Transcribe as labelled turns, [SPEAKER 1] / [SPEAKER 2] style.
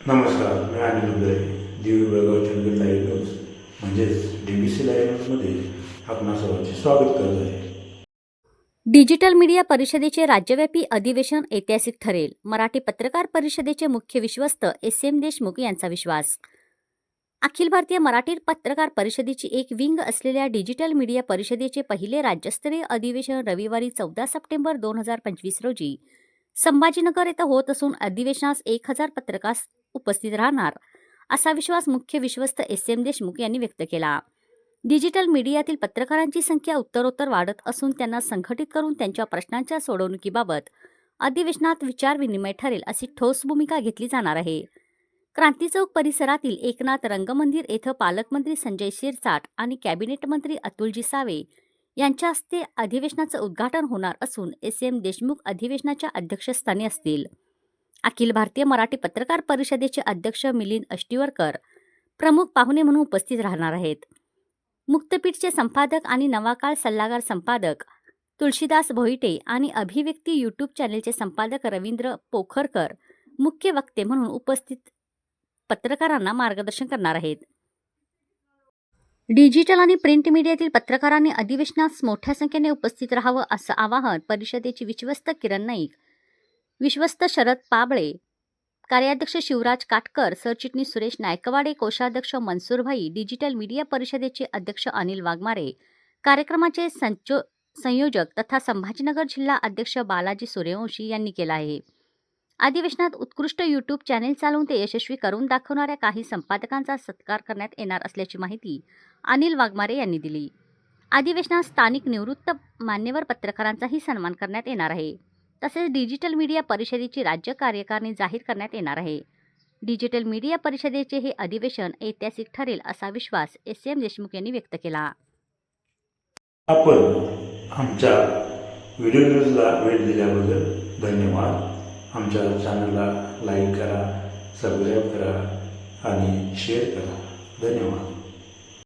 [SPEAKER 1] नमस्कार मी अनिल उदय दिवी Belgaum Chandgad live news म्हणजेच डी बी सी लाईव्ह न्यूजमध्ये आपणा सर्वांचे स्वागत करत आहे.
[SPEAKER 2] डिजिटल मीडिया परिषदेचे राज्यव्यापी अधिवेशन ऐतिहासिक ठरेल. मराठी पत्रकार परिषदेचे मुख्य विश्वस्त एस एम देशमुख यांचा विश्वास. अखिल भारतीय मराठी पत्रकार परिषदेची एक विंग असलेल्या डिजिटल मीडिया परिषदेचे पहिले राज्यस्तरीय अधिवेशन रविवारी चौदा सप्टेंबर दोन हजार पंचवीस रोजी संभाजीनगर येथे होत असून अधिवेशनास एक हजार पत्रकार उपस्थित राहणार? असा विश्वास मुख्य विश्वस्त एस एम देशमुख यांनी व्यक्त केला. डिजिटल मीडियातील पत्रकारांची संख्या उत्तरोत्तर वाढत असून त्यांना संघटित करून त्यांच्या प्रश्नांच्या सोडवणुकीबाबत अधिवेशनात विचारविनिमय ठरेल अशी ठोस भूमिका घेतली जाणार आहे. क्रांती चौक परिसरातील एकनाथ रंगमंदिर येथे पालकमंत्री संजय शिरसाट आणि कॅबिनेट मंत्री अतुलजी सावे यांच्या हस्ते अधिवेशनाचं उद्घाटन होणार असून एस एम देशमुख अधिवेशनाच्या अध्यक्षस्थानी असतील. अखिल भारतीय मराठी पत्रकार परिषदेचे अध्यक्ष मिलिंद अष्टीवरकर प्रमुख पाहुणे म्हणून उपस्थित राहणार आहेत. मुक्तपीठचे संपादक आणि नवाकाळ सल्लागार संपादक तुळशीदास भोईटे आणि अभिव्यक्ती यूट्यूब चॅनेलचे संपादक रवींद्र पोखरकर मुख्य वक्ते म्हणून उपस्थित पत्रकारांना मार्गदर्शन करणार आहेत. डिजिटल आणि प्रिंट मीडियातील पत्रकारांनी अधिवेशनास मोठ्या संख्येने उपस्थित राहावं असं आवाहन परिषदेचे विश्वस्त किरण नाईक विश्वस्त शरद पाबळे कार्याध्यक्ष शिवराज काटकर सरचिटणीस सुरेश नायकवाडे कोषाध्यक्ष मनसूरभाई डिजिटल मीडिया परिषदेचे अध्यक्ष अनिल वाघमारे कार्यक्रमाचे संचो संयोजक तथा संभाजीनगर जिल्हा अध्यक्ष बालाजी सूर्यवंशी यांनी केला आहे. अधिवेशनात उत्कृष्ट यूट्यूब चॅनेल चालवून ते यशस्वी करून दाखवणाऱ्या काही संपादकांचा सत्कार करण्यात येणार असल्याची माहिती अनिल वाघमारे यांनी दिली. अधिवेशनात स्थानिक निवृत्त मान्यवर पत्रकारांचाही सन्मान करण्यात येणार आहे. तसेच डिजिटल मीडिया परिषदेची राज्य कार्यकारिणी जाहीर करण्यात येणार आहे. डिजिटल मीडिया परिषदेचे हे अधिवेशन ऐतिहासिक ठरेल असा विश्वास एस. एम. देशमुख यांनी व्यक्त केला.
[SPEAKER 1] आपण आमच्या व्हिडिओ न्यूजला वेळ दिल्याबद्दल धन्यवाद. आमच्या चॅनलला लाईक करा सबस्क्राईब करा आणि शेअर करा. धन्यवाद.